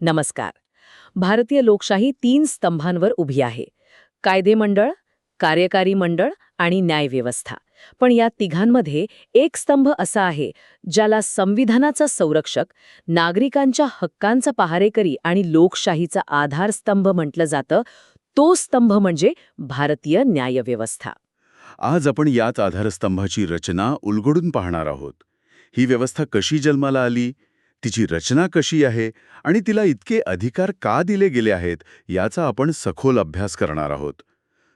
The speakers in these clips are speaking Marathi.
नमस्कार. भारतीय लोकशाही तीन स्तंभांवर उभी आहे. कायदेमंडळ कार्यकारी मंडळ आणि न्यायव्यवस्था पण या तिघांमध्ये एक स्तंभ असा आहे ज्याला संविधानाचा संरक्षक नागरिकांच्या हक्कांचा पहारेकरी आणि लोकशाहीचा आधारस्तंभ म्हटलं जातं. तो स्तंभ म्हणजे भारतीय न्यायव्यवस्था आज आपण याच आधारस्तंभाची रचना उलगडून पाहणार आहोत. ही व्यवस्था कशी जन्माला आली? तिची रचना कशी आहे आणि तिला इतके अधिकार का दिले गेले आहेत याचा आपण सखोल अभ्यास करणार आहोत.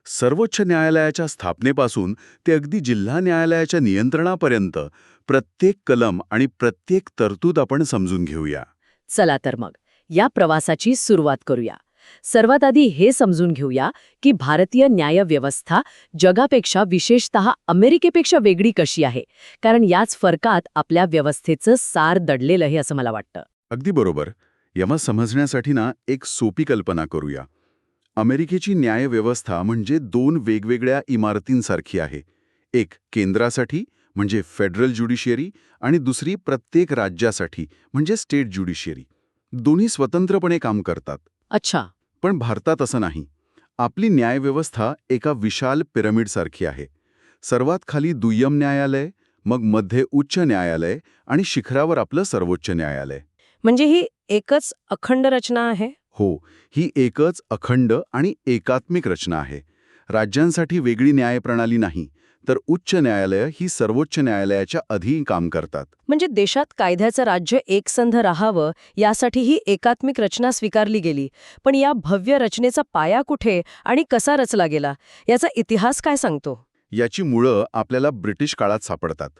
सर्वोच्च न्यायालयाच्या स्थापनेपासून ते अगदी जिल्हा न्यायालयाच्या नियंत्रणापर्यंत प्रत्येक कलम आणि प्रत्येक तरतूद आपण समजून घेऊया. चला तर मग या प्रवासाची सुरुवात करूया. सर्वात आधी हे समजून घेऊया की भारतीय न्यायव्यवस्था जगापेक्षा विशेषतः अमेरिकेपेक्षा वेगळी कशी आहे कारण याच फरकात आपल्या व्यवस्थेचं सार दडलेलं आहे असं मला वाटतं. अगदी बरोबर. यमा समजण्यासाठी ना एक सोपी कल्पना करूया. अमेरिकेची न्यायव्यवस्था म्हणजे दोन वेगवेगळ्या इमारतींसारखी आहे. एक केंद्रासाठी म्हणजे फेडरल ज्युडिशियरी आणि दुसरी प्रत्येक राज्यासाठी म्हणजे स्टेट ज्युडिशियरी. दोन्ही स्वतंत्रपणे काम करतात. अच्छा. पण भारतात असं नाही. आपली न्यायव्यवस्था एका विशाल पिरमिडसारखी आहे. सर्वात खाली दुय्यम न्यायालय मग मध्ये उच्च न्यायालय आणि शिखरावर आपलं सर्वोच्च न्यायालय. म्हणजे ही एकच अखंड रचना आहे? हो ही एकच अखंड आणि एकात्मिक रचना आहे. राज्यांसाठी वेगळी न्यायप्रणाली नाही. तर उच्च न्यायालय ही सर्वोच्च न्यायालयाच्या अधीन काम करतात. म्हणजे देशात कायद्याचं राज्य एकसंध राहावं यासाठी ही एकात्मिक रचना स्वीकारली गेली. पण या भव्य रचनेचा पाया कुठे आणि कसा रचला गेला? याचा इतिहास काय सांगतो? याची मुळं आपल्याला ब्रिटिश काळात सापडतात.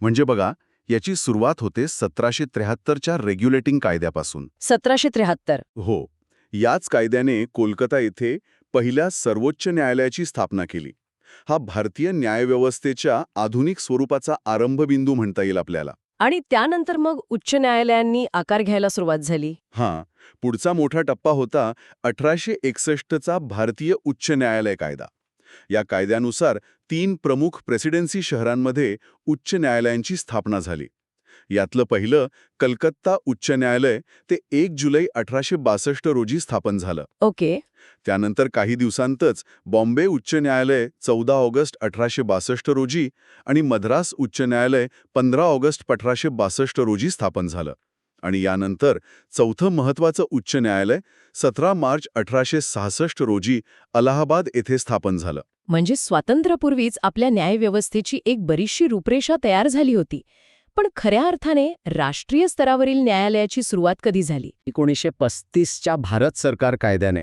म्हणजे बघा याची सुरुवात होते सतराशे त्र्याहत्तरच्या रेग्युलेटिंग कायद्यापासून. सतराशे त्र्याहत्तर. हो. याच कायद्याने कोलकाता येथे पहिल्या सर्वोच्च न्यायालयाची स्थापना केली. हा भारतीय न्यायव्यवस्थेच्या आधुनिक स्वरूपाचा आरंभबिंदू म्हणता येईल आपल्याला. आणि त्यानंतर मग उच्च न्यायालयांनी आकार घ्यायला सुरुवात झाली. हां पुढचा मोठा टप्पा होता अठराशे एकसष्टचा भारतीय उच्च न्यायालय कायदा. या कायद्यानुसार तीन प्रमुख प्रेसिडेन्सी शहरांमध्ये उच्च न्यायालयांची स्थापना झाली. यातलं पहिलं कलकत्ता उच्च न्यायालय ते एक जुलै अठराशे बासष्ट रोजी स्थापन झालं. ओके. त्यानंतर काही दिवसांतच बॉम्बे उच्च न्यायालय चौदा ऑगस्ट अठराशे बासष्ट रोजी आणि मद्रास उच्च न्यायालय पंधरा ऑगस्ट अठराशे बासष्ट रोजी स्थापन झालं. आणि यानंतर चौथं महत्त्वाचं उच्च न्यायालय सतरा मार्च अठराशे सहासष्ट रोजी अलाहाबाद येथे स्थापन झालं. म्हणजे स्वातंत्र्यापूर्वीच आपल्या न्यायव्यवस्थेची एक बरीचशी रूपरेषा तयार झाली होती. पण खऱ्या अर्थाने राष्ट्रीय स्तरावरील न्यायालयाची सुरुवात कधी झाली? एकोणीसशे पस्तीसच्या भारत सरकार कायद्याने.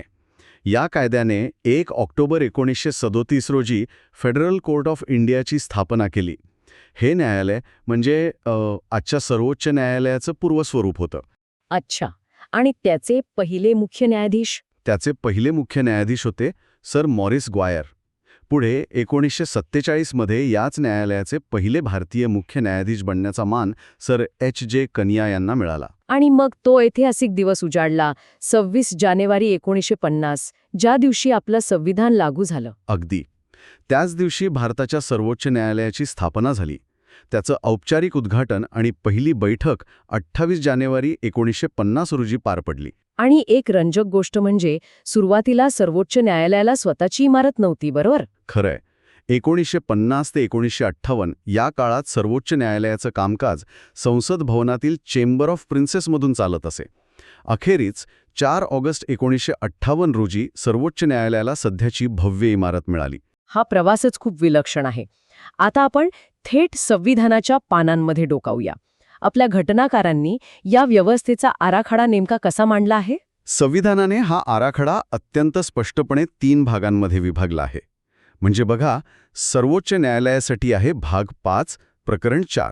या कायद्याने एक ऑक्टोबर एकोणीसशे सदोतीस रोजी फेडरल कोर्ट ऑफ इंडियाची स्थापना केली. हे न्यायालय म्हणजे आजच्या सर्वोच्च न्यायालयाचं पूर्वस्वरूप होतं. अच्छा. आणि त्याचे पहिले मुख्य न्यायाधीश? त्याचे पहिले मुख्य न्यायाधीश होते सर मॉरिस ग्वायर. पुढे एकोणीसशे सत्तेचाळीसमध्ये याच न्यायालयाचे पहिले भारतीय मुख्य न्यायाधीश बनण्याचा मान सर एच जे कनिया यांना मिळाला. आणि मग तो ऐतिहासिक दिवस उजाडला सव्वीस जानेवारी एकोणीसशे पन्नास ज्या दिवशी आपलं संविधान लागू झालं. अगदी. त्याच दिवशी भारताच्या सर्वोच्च न्यायालयाची स्थापना झाली. त्याचं औपचारिक उद्घाटन आणि पहिली बैठक अठ्ठावीस जानेवारी एकोणीसशे पन्नास रोजी पार पडली. आणि एक रंजक गोष्ट म्हणजे सुरुवातीला सर्वोच्च न्यायालयाला स्वतःची इमारत नव्हती बरोबर? खरंय. एकोणीसशे पन्नास ते एकोणीसशे अठ्ठावन्न या काळात सर्वोच्च न्यायालयाचं कामकाज संसद भवनातील चेंबर ऑफ प्रिन्सेसमधून चालत असे. अखेरीच चार ऑगस्ट एकोणीसशे अठ्ठावन्न रोजी सर्वोच्च न्यायालयाला सध्याची भव्य इमारत मिळाली. हा प्रवासच खूप विलक्षण आहे. आता आपण थेट संविधानाच्या पानांमध्ये डोकावूया. आपल्या घटनाकारांनी या व्यवस्थेचा आराखडा नेमका कसा मांडला आहे? संविधानाने हा आराखडा अत्यंत स्पष्टपणे तीन भागांमध्ये विभागला आहे. म्हणजे बघा सर्वोच्च न्यायालयासाठी आहे भाग पाच प्रकरण चार.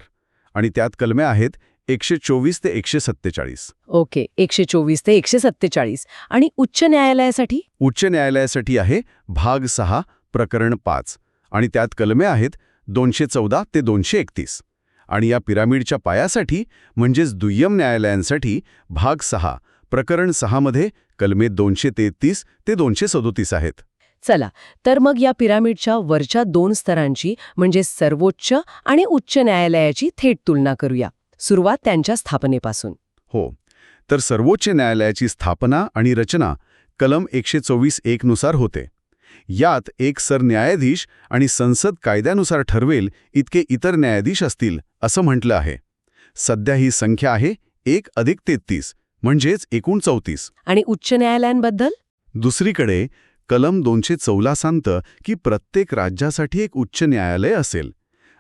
आणि त्यात कलमे आहेत एकशे चोवीस ते एकशे सत्तेचाळीस. ओके एकशे चोवीस ते एकशे सत्तेचाळीस. आणि उच्च न्यायालयासाठी? उच्च न्यायालयासाठी आहे भाग सहा प्रकरण पाच. आणि त्यात कलमे आहेत दोनशे चौदा ते दोनशे एकतीस आणि या पिरामिडच्या पायासाठी म्हणजेच दुय्यम न्यायालयांसाठी भाग सहा प्रकरण सहामध्ये कलमे दोनशे तेहतीस ते दोनशे सदोतीस आहेत. चला तर मग या पिरामिडच्या वरच्या दोन स्तरांची म्हणजे सर्वोच्च आणि उच्च न्यायालयाची थेट तुलना करूया. सुरुवात त्यांच्या स्थापनेपासून. हो तर सर्वोच्च न्यायालयाची स्थापना आणि रचना कलम एकशे चोवीस एक नुसार होते. यात एक सरन्यायाधीश आणि संसद कायद्यानुसार ठरवेल इतके इतर न्यायाधीश असतील असं म्हटलं आहे. सध्या ही संख्या आहे एक अधिक तेहतीस म्हणजेच एकूण चौतीस. आणि उच्च न्यायालयांबद्दल? दुसरीकडे कलम दोनशे चौला सांगतं की प्रत्येक राज्यासाठी एक उच्च न्यायालय असेल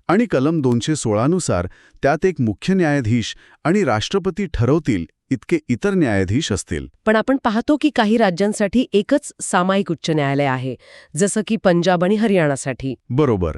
आणि कलम दोनशे सोळानुसार त्यात एक मुख्य न्यायाधीश आणि राष्ट्रपती ठरवतील इतके इतर न्यायाधीश असतील. पण आपण पाहतो की काही राज्यांसाठी एकच सामायिक उच्च न्यायालय आहे जसं की पंजाब आणि हरियाणासाठी. बरोबर.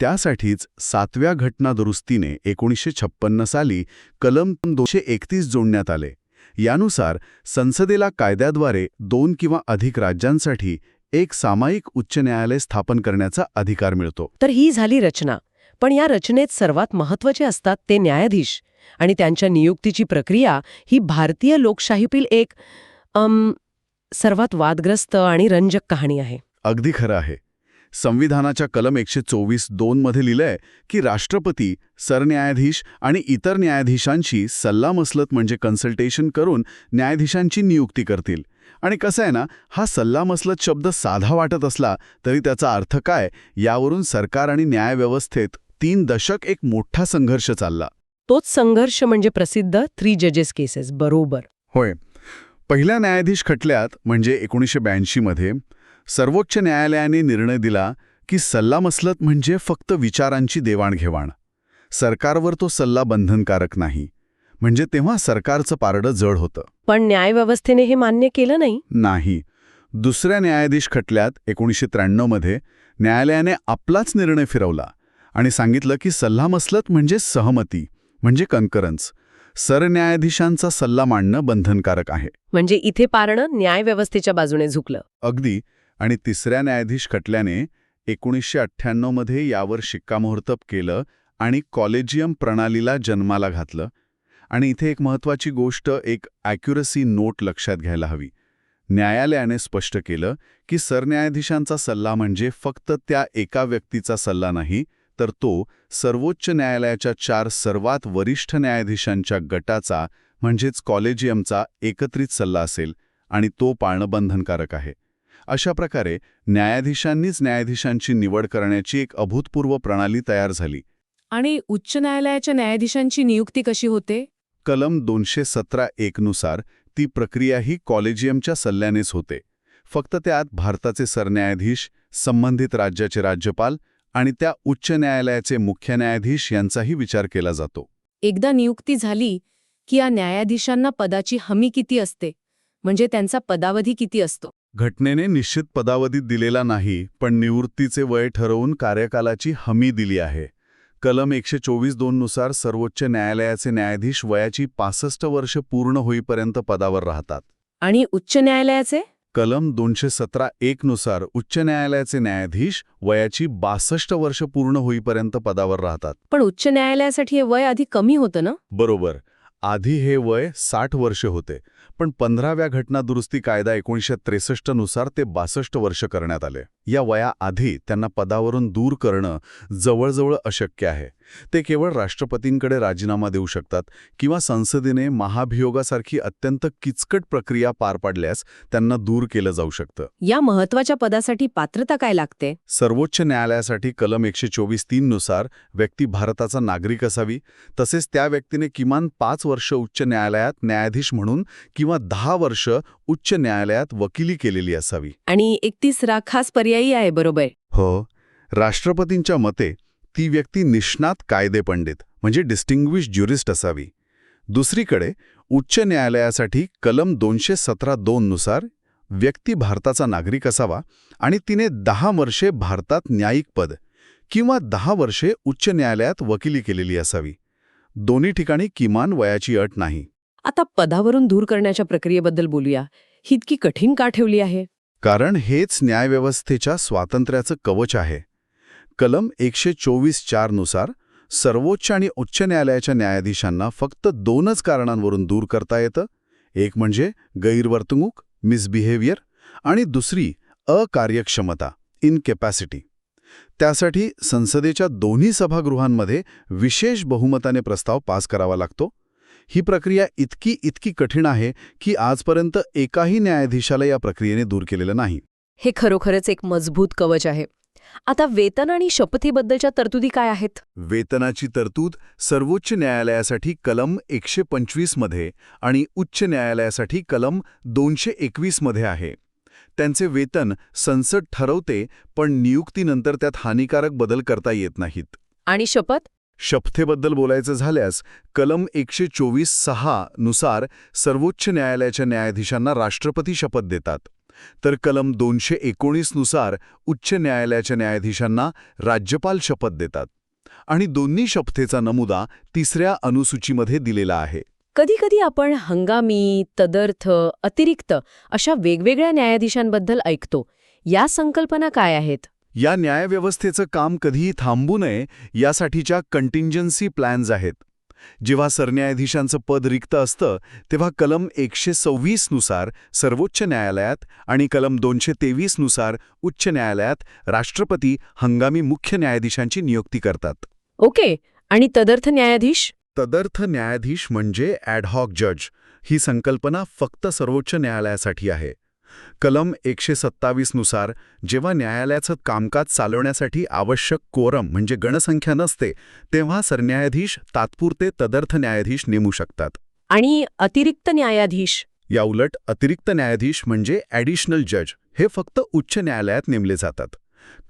त्यासाठीच सातव्या घटना दुरुस्तीने एकोणीसशे छप्पन्न साली कलम दोनशे एकतीस जोडण्यात आले. यानुसार संसदेला कायद्याद्वारे दोन किंवा अधिक राज्यांसाठी एक सामायिक उच्च न्यायालय स्थापन करण्याचा अधिकार मिळतो. तर ही झाली रचना. पण या रचनेत सर्वात महत्त्वाचे असतात ते न्यायाधीश. आणि त्यांच्या नियुक्तीची प्रक्रिया ही भारतीय लोकशाहीतील एक अम, सर्वात वादग्रस्त आणि रंजक कहाणी आहे. अगदी खरं आहे. संविधानाच्या कलम एकशे चोवीस दोनमध्ये लिहिलंय की राष्ट्रपती सरन्यायाधीश आणि इतर न्यायाधीशांशी सल्लामसलत म्हणजे कन्सल्टेशन करून न्यायाधीशांची नियुक्ती करतील. आणि कसं आहे ना हा सल्लामसलत शब्द साधा वाटत असला तरी त्याचा अर्थ काय यावरून सरकार आणि न्यायव्यवस्थेत तीन दशक एक मोठा संघर्ष चालला. तोच संघर्ष म्हणजे प्रसिद्ध थ्री जजेस केसेस बरोबर. होय. पहिल्या न्यायाधीश खटल्यात म्हणजे एकोणीसशे ब्याऐंशीमध्ये सर्वोच्च न्यायालयाने निर्णय दिला की सल्लामसलत म्हणजे फक्त विचारांची देवाणघेवाण. सरकारवर तो सल्ला बंधनकारक नाही. म्हणजे तेव्हा सरकारचं पारडं जड होतं. पण न्यायव्यवस्थेने हे मान्य केलं नाही? नाही. दुसऱ्या न्यायाधीश खटल्यात एकोणीसशे त्र्याण्णवमध्ये न्यायालयाने आपलाच निर्णय फिरवला आणि सांगितलं की सल्लामसलत म्हणजे सहमती. म्हणजे कन्करन्स सरन्यायाधीशांचा सल्ला मांडणं बंधनकारक आहे. म्हणजे इथे पारणं न्यायव्यवस्थेच्या बाजूने झुकलं. अगदी. आणि तिसऱ्या न्यायाधीश खटल्याने एकोणीसशे अठ्ठ्याण्णवमध्ये यावर शिक्कामोर्तब केलं आणि कॉलेजियम प्रणालीला जन्माला घातलं. आणि इथे एक महत्त्वाची गोष्ट एक ॲक्युरसी नोट लक्षात घ्यायला हवी. न्यायालयाने स्पष्ट केलं की सरन्यायाधीशांचा सल्ला म्हणजे फक्त त्या एका व्यक्तीचा सल्ला नाही तर तो सर्वोच्च न्यायालयाच्या चार सर्वात वरिष्ठ न्यायाधीशांच्या गटाचा म्हणजेच कॉलेजियमचा एकत्रित सल्ला असेल आणि तो पाळणं बंधनकारक आहे. अशा प्रकारे न्यायाधीशांनीच न्यायाधीशांची निवड करण्याची एक अभूतपूर्व प्रणाली तयार झाली. आणि उच्च न्यायालयाच्या न्यायाधीशांची नियुक्ती कशी होते? कलम दोनशे सतरा एकनुसार ती प्रक्रियाही कॉलेजियमच्या सल्ल्यानेच होते. फक्त त्यात भारताचे सरन्यायाधीश संबंधित राज्याचे राज्यपाल आणि त्या उच्च न्यायालयाचे मुख्य न्यायाधीश यांचाही विचार केला जातो. एकदा नियुक्ती झाली की या न्यायाधीशांना पदाची हमी किती असते? म्हणजे त्यांचा पदावधी किती असतो? घटनेने निश्चित पदावधीत दिलेला नाही पण निवृत्तीचे वय ठरवून कार्यकालाची हमी दिली आहे. कलम एकशे चोवीस दोननुसार सर्वोच्च न्यायालयाचे न्यायाधीश वयाची पासष्ट वर्ष पूर्ण होईपर्यंत पदावर राहतात. आणि उच्च न्यायालयाचे? कलम दोनशे सतरा एकनुसार उच्च न्यायालयाचे न्यायाधीश वयाची बासष्ट वर्ष पूर्ण होईपर्यंत पदावर राहतात. पण उच्च न्यायालयासाठी हे वय आधी कमी होतं ना? बरोबर. आधी हे वय साठ वर्ष होते. पण पंधराव्या घटना दुरुस्ती कायदा एकोणीसशे त्रेसष्टनुसार ते बासष्ट वर्ष करण्यात आले. या वयाआधी त्यांना पदावरून दूर करणं जवळजवळ अशक्य आहे. ते केवळ राष्ट्रपतींकडे राजीनामा देऊ शकतात किंवा संसदेने महाभियोगासारखी अत्यंत किचकट प्रक्रिया पार पाडल्यास त्यांना दूर केलं जाऊ शकतं. या महत्त्वाच्या पदासाठी पात्रता काय लागते? सर्वोच्च न्यायालयासाठी कलम एकशे चोवीस तीननुसार व्यक्ती भारताचा नागरिक असावी तसेच त्या व्यक्तीने किमान पाच वर्ष उच्च न्यायालयात न्यायाधीश म्हणून किंवा दहा वर्ष उच्च न्यायालयात वकिली केलेली असावी. आणि एक तिसरा खास पर्यायी आहे बरोबर. हो. राष्ट्रपतींच्या मते ती व्यक्ती निष्णात कायदेपंडित म्हणजे डिस्टिंग्विश ज्युरिस्ट असावी. दुसरीकडे उच्च न्यायालयासाठी कलम दोनशे सतरा दोननुसार व्यक्ती भारताचा नागरिक असावा आणि तिने दहा वर्षे भारतात न्यायिक पद किंवा दहा वर्षे उच्च न्यायालयात वकिली केलेली असावी. दोन्ही ठिकाणी किमान वयाची अट नाही. आता पदावरून दूर करण्याच्या प्रक्रियेबद्दल बोलूया. ही इतकी कठीण का ठेवली आहे? कारण हेच न्यायव्यवस्थेच्या स्वातंत्र्याचं कवच आहे. कलम एकशे चोवीस चारनुसार सर्वोच्च आणि उच्च न्यायालयाच्या न्यायाधीशांना फक्त दोनच कारणांवरून दूर करता येतं. एक म्हणजे गैरवर्तणूक मिसबिहेवियर आणि दुसरी अकार्यक्षमता इनकॅपॅसिटी त्यासाठी संसदेच्या दोन्ही सभागृहांमध्ये विशेष बहुमताने प्रस्ताव पास करावा लागतो. ही प्रक्रिया इतकी इतकी कठीण आहे की आजपर्यंत एकाही न्यायाधीशाला या प्रक्रियेने दूर केलेलं नाही. हे खरोखरच एक मजबूत कवच आहे. आता वेतन आणि शपथीबद्दलच्या तरतुदी काय आहेत? वेतनाची तरतूद सर्वोच्च न्यायालयासाठी कलम एकशे पंचवीसमध्ये आणि उच्च न्यायालयासाठी कलम दोनशे एकवीसमध्ये आहे. त्यांचे वेतन संसद ठरवते पण नियुक्तीनंतर त्यात हानिकारक बदल करता येत नाहीत. आणि शपथ? शपथेबद्दल बोलायचं झाल्यास कलम एकशे चोवीस सहा नुसार सर्वोच्च न्यायालयाच्या न्यायाधीशांना राष्ट्रपती शपथ देतात. तर कलम दोनशे एकोणीसनुसार उच्च न्यायालयाच्या न्यायाधीशांना राज्यपाल शपथ देतात आणि दोन्ही शपथेचा नमुदा तिसऱ्या अनुसूचीमध्ये दिलेला आहे. कधीकधी आपण हंगामी तदर्थ अतिरिक्त अशा वेगवेगळ्या न्यायाधीशांबद्दल ऐकतो. या संकल्पना काय आहेत? या न्यायव्यवस्थेचं काम कधीही थांबू नये यासाठीच्या कंटिंजन्सी प्लॅन्स आहेत. जेव्हा सरन्यायाधीशांचं पद रिक्त असतं तेव्हा कलम एकशे सव्वीसनुसार सर्वोच्च न्यायालयात आणि कलम दोनशे तेवीसनुसार उच्च न्यायालयात राष्ट्रपती हंगामी मुख्य न्यायाधीशांची नियुक्ती करतात. ओके आणि तदर्थ न्यायाधीश? तदर्थ न्यायाधीश म्हणजे ॲडहॉक जज ही संकल्पना फक्त सर्वोच्च न्यायालयासाठी आहे. कलम एकशे सत्तावीसनुसार जेव्हा न्यायालयाचं कामकाज चालवण्यासाठी आवश्यक कोरम म्हणजे गणसंख्या नसते तेव्हा सरन्यायाधीश तात्पुरते तदर्थ न्यायाधीश नेमू शकतात. आणि अतिरिक्त न्यायाधीश? याउलट अतिरिक्त न्यायाधीश म्हणजे ॲडिशनल जज हे फक्त उच्च न्यायालयात नेमले जातात.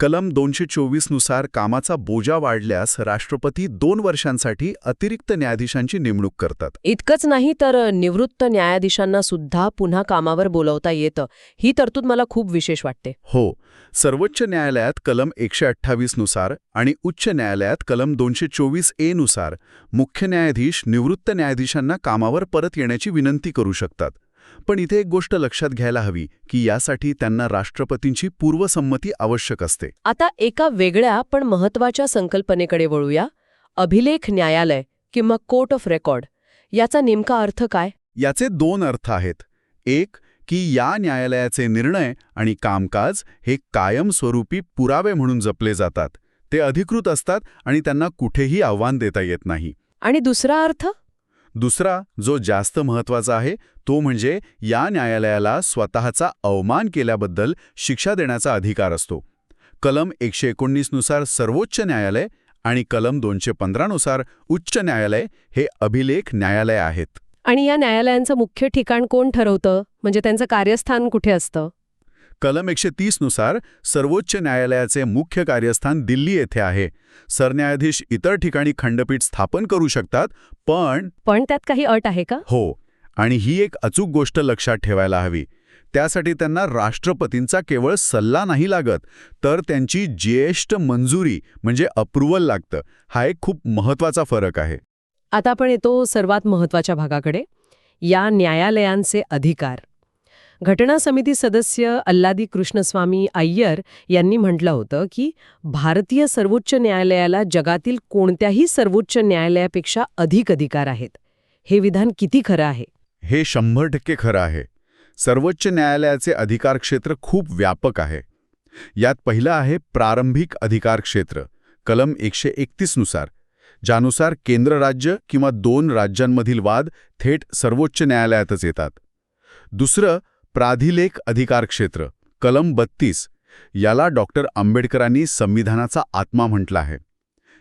कलम दोनशे चोवीसनुसार कामाचा बोजा वाढल्यास राष्ट्रपती दोन वर्षांसाठी अतिरिक्त न्यायाधीशांची नेमणूक करतात. इतकंच नाही तर निवृत्त न्यायाधीशांना सुद्धा पुन्हा कामावर बोलवता येतं. ही तरतूद मला खूप विशेष वाटते. हो. सर्वोच्च न्यायालयात कलम एकशे अठ्ठावीसनुसार आणि उच्च न्यायालयात कलम दोनशे चोवीस एनुसार मुख्य न्यायाधीश निवृत्त न्यायाधीशांना कामावर परत येण्याची विनंती करू शकतात. पण इथे एक गोष्ट लक्षात घ्यायला हवी की यासाठी त्यांना राष्ट्रपतींची पूर्वसंमती आवश्यक असते. आता एका वेगळ्या पण महत्त्वाच्या संकल्पनेकडे वळूया. अभिलेख न्यायालय किंवा कोर्ट ऑफ रेकॉर्ड याचा नेमका अर्थ काय? याचे दोन अर्थ आहेत. एक की या न्यायालयाचे निर्णय आणि कामकाज हे कायमस्वरूपी पुरावे म्हणून जपले जातात. ते अधिकृत असतात आणि त्यांना कुठेही आव्हान देता येत नाही. आणि दुसरा अर्थ? दुसरा जो जास्त महत्त्वाचा आहे तो म्हणजे या न्यायालयाला स्वतःचा अवमान केल्याबद्दल शिक्षा देण्याचा अधिकार असतो. कलम एकशे एकोणीसनुसार सर्वोच्च न्यायालय आणि कलम दोनशे पंधरानुसार उच्च न्यायालय हे अभिलेख न्यायालय आहेत. आणि या न्यायालयांचं मुख्य ठिकाण कोण ठरवतं? म्हणजे त्यांचं कार्यस्थान कुठे असतं? कलम एकशे तीसनुसार सर्वोच्च न्यायालयाचे मुख्य कार्यस्थान दिल्ली येथे आहे. सरन्यायाधीश इतर ठिकाणी खंडपीठ स्थापन करू शकतात पण पण त्यात काही अट आहे का? हो. आणि ही एक अचूक गोष्ट लक्षात ठेवायला हवी. त्यासाठी त्यांना राष्ट्रपतींचा केवळ सल्ला नाही लागत तर त्यांची ज्येष्ठ मंजुरी म्हणजे अप्रुव्हल लागतं हा एक खूप महत्त्वाचा फरक आहे. आता आपण येतो सर्वात महत्त्वाच्या भागाकडे. या न्यायालयांचे अधिकार. घटना समिती सदस्य अल्लादी कृष्णस्वामी अय्यर यांनी म्हटलं होतं की भारतीय सर्वोच्च न्यायालयाला जगातील कोणत्याही सर्वोच्च न्यायालयापेक्षा अधिक अधिकार आहेत. हे विधान किती खरं आहे? हे शंभर टक्के खरं आहे. सर्वोच्च न्यायालयाचे अधिकार क्षेत्र खूप व्यापक आहे. यात पहिलं आहे प्रारंभिक अधिकार क्षेत्र कलम एकशे एकतीसनुसार ज्यानुसार केंद्र राज्य किंवा दोन राज्यांमधील वाद थेट सर्वोच्च न्यायालयातच येतात. दुसरं प्राधिलेख अधिकार क्षेत्र कलम बत्तीस याला डॉक्टर आंबेडकरांनी संविधानाचा आत्मा म्हटला आहे.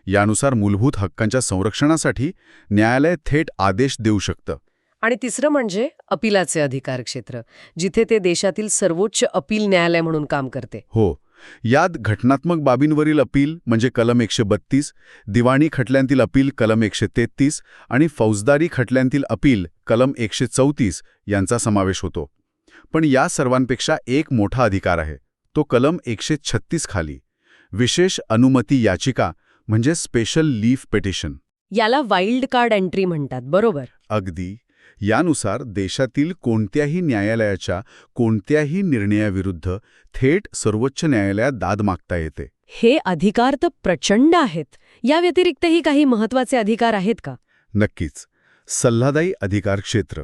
यानुसार मूलभूत हक्कांच्या संरक्षणासाठी न्यायालय थेट आदेश देऊ शकतं. आणि तिसरं म्हणजे अपिलाचे अधिकार क्षेत्र जिथे ते देशातील सर्वोच्च अपील न्यायालय म्हणून काम करते. हो. यात घटनात्मक बाबींवरील अपील म्हणजे कलम एकशे बत्तीस दिवाणी खटल्यांतील अपील कलम एकशे तेहतीस आणि फौजदारी खटल्यांतील अपील कलम एकशे चौतीस यांचा समावेश होतो. पण या सर्वांपेक्षा एक मोठा अधिकार आहे. तो कलम एकशे छत्तीस खाली. विशेष अनुमती याचिका म्हणजे स्पेशल लीफ पेटिशन. याला वाईल्ड कार्ड एंट्री म्हणतात बरोबर? अगदी. यानुसार देशातील कोणत्याही न्यायालयाच्या कोणत्याही निर्णयाविरुद्ध थेट सर्वोच्च न्यायालयात दाद मागता येते. हे अधिकार तर प्रचंड आहेत. या व्यतिरिक्तही काही महत्त्वाचे अधिकार आहेत का? नक्कीच. सल्लादायी अधिकार क्षेत्र.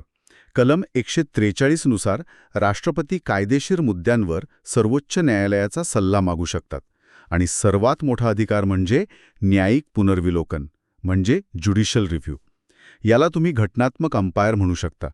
कलम एकशे त्रेचाळीसनुसार राष्ट्रपती कायदेशीर मुद्द्यांवर सर्वोच्च न्यायालयाचा सल्ला मागू शकतात. आणि सर्वात मोठा अधिकार म्हणजे न्यायिक पुनर्विलोकन म्हणजे ज्युडिशियल रिव्ह्यू. याला तुम्ही घटनात्मक अंपायर म्हणू शकता.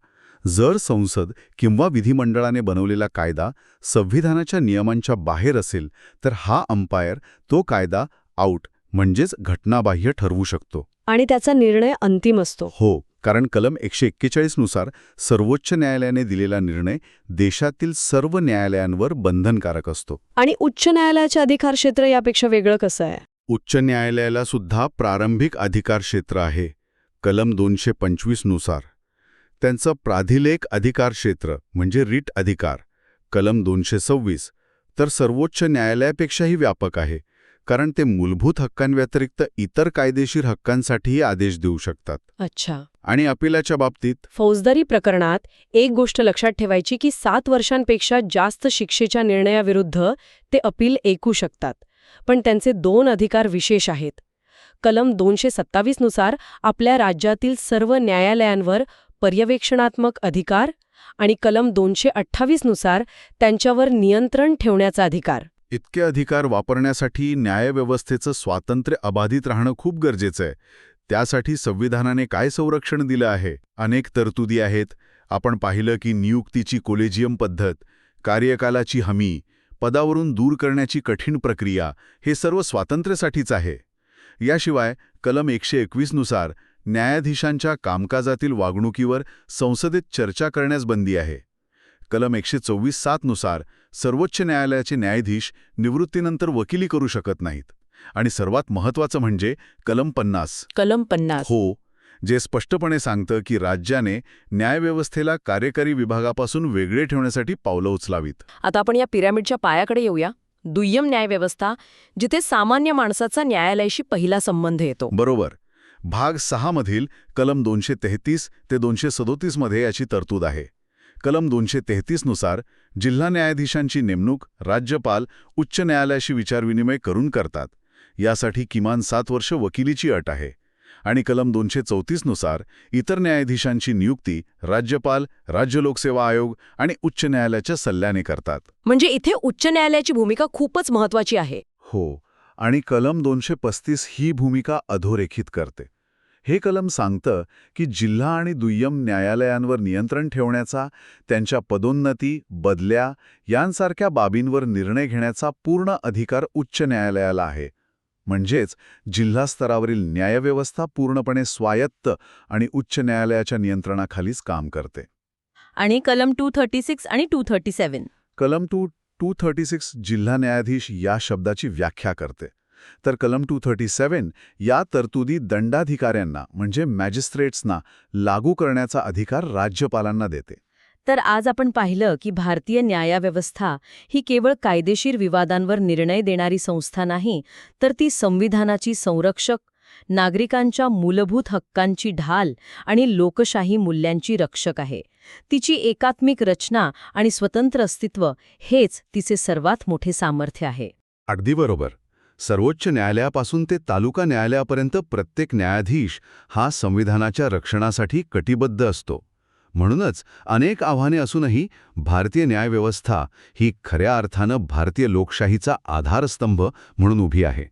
जर संसद किंवा विधिमंडळाने बनवलेला कायदा संविधानाच्या नियमांच्या बाहेर असेल तर हा अंपायर तो कायदा आऊट म्हणजेच घटनाबाह्य ठरवू शकतो. आणि त्याचा निर्णय अंतिम असतो. हो कारण कलम एकशे एक्केचाळीसनुसार सर्वोच्च न्यायालयाने दिलेला निर्णय देशातील सर्व न्यायालयांवर बंधनकारक असतो. आणि उच्च न्यायालयाचे अधिकार क्षेत्र यापेक्षा वेगळं कसं आहे? उच्च न्यायालयाला सुद्धा प्रारंभिक अधिकार क्षेत्र आहे. कलम दोनशे पंचवीसनुसार. त्यांचं प्राधिलेख अधिकार क्षेत्र म्हणजे रिट अधिकार कलम दोनशे सव्वीस तर सर्वोच्च न्यायालयापेक्षाही व्यापक आहे कारण ते मूलभूत हक्कांव्यतिरिक्त इतर कायदेशीर हक्कांसाठीही आदेश देऊ शकतात. अच्छा. आणि अपिलाच्या बाबतीत? फौजदारी प्रकरणात एक गोष्ट लक्षात ठेवायची की सात वर्षांपेक्षा जास्त शिक्षेच्या निर्णयाविरुद्ध ते अपील ऐकू शकतात पण त्यांचे दोन अधिकार विशेष आहेत. कलम दोनशे सत्तावीसनुसार आपल्या राज्यातील सर्व न्यायालयांवर पर्यवेक्षणात्मक अधिकार आणि कलम दोनशे अठ्ठावीसनुसार त्यांच्यावर नियंत्रण ठेवण्याचा अधिकार. इतके अधिकार वापरण्यासाठी न्यायव्यवस्थेचं स्वातंत्र्य अबाधित राहणं खूप गरजेचं आहे. त्यासाठी संविधानाने काय संरक्षण दिलं आहे? अनेक तरतुदी आहेत. आपण पाहिलं की नियुक्तीची कोलेजियम पद्धत कार्यकालाची हमी पदावरून दूर करण्याची कठीण प्रक्रिया हे सर्व स्वातंत्र्यासाठीच आहे. याशिवाय कलम एकशे एकवीसनुसार न्यायाधीशांच्या कामकाजातील वागणुकीवर संसदेत चर्चा करण्यास बंदी आहे. कलम एकशे चोवीस सातनुसार सर्वोच्च न्यायालयाचे न्यायाधीश निवृत्तीनंतर वकिली करू शकत नाहीत. आणि सर्वात महत्त्वाचं म्हणजे कलम पन्नास. कलम पन्नास. हो जे स्पष्टपणे सांगतं की राज्याने न्यायव्यवस्थेला कार्यकारी विभागापासून वेगळे ठेवण्यासाठी पावलं उचलावीत. आता आपण या पिरॅमिडच्या पायाकडे येऊया. दुय्यम न्यायव्यवस्था जिथे सामान्य माणसाचा न्यायालयाशी पहिला संबंध येतो. बरोबर. भाग सहा मधील कलम दोनशे तेहतीस ते दोनशे सदोतीसमध्ये याची तरतूद आहे. कलम दोनशे तेहतीसनुसार जिल्हा न्यायाधीशांची नेमणूक राज्यपाल उच्च न्यायालयाशी विचारविनिमय करून करतात. यासाठी किमान सात वर्ष वकिलीची अट आहे. आणि कलम दोनशे चौतीसनुसार इतर न्यायाधीशांची नियुक्ती राज्यपाल राज्य लोकसेवा आयोग आणि उच्च न्यायालयाच्या सल्ल्याने करतात. म्हणजे इथे उच्च न्यायालयाची भूमिका खूपच महत्वाची आहे. हो आणि कलम दोनशे पस्तीस ही भूमिका अधोरेखित करते. हे कलम सांगतं की जिल्हा आणि दुय्यम न्यायालयांवर नियंत्रण ठेवण्याचा त्यांच्या पदोन्नती बदल्या यांसारख्या बाबींवर निर्णय घेण्याचा पूर्ण अधिकार उच्च न्यायालयाला आहे. म्हणजेच जिल्हा स्तरावरील न्यायव्यवस्था पूर्णपणे स्वायत्त आणि उच्च न्यायालयाच्या नियंत्रणाखालीच काम करते. आणि कलम टू थर्टी सिक्स आणि टू थर्टी सेव्हन कलम टू टू थर्टी सिक्स जिल्हा न्यायाधीश या शब्दाची व्याख्या करते. तर कलम टू थर्टी सेवन या तरतुदी दंडाधिकाऱ्यांना म्हणजे मॅजिस्ट्रेट्सना लागू करण्याचा अधिकार राज्यपालांना देते. तर आज आपण पाहिलं की भारतीय न्यायव्यवस्था ही केवळ कायदेशीर विवादांवर निर्णय देणारी संस्था नाही तर ती संविधानाची संरक्षक नागरिकांच्या मूलभूत हक्कांची ढाल आणि लोकशाही मूल्यांची रक्षक आहे. तिची एकात्मिक रचना आणि स्वतंत्र अस्तित्व हेच तिचे सर्वात मोठे सामर्थ्य आहे. अगदी बरोबर. सर्वोच्च न्यायालयापासून ते तालुका न्यायालयापर्यंत प्रत्येक न्यायाधीश हा संविधानाच्या रक्षणासाठी कटिबद्ध असतो. म्हणूनच अनेक आव्हाने असूनही भारतीय न्यायव्यवस्था ही खऱ्या अर्थानं भारतीय लोकशाहीचा आधारस्तंभ म्हणून उभी आहे.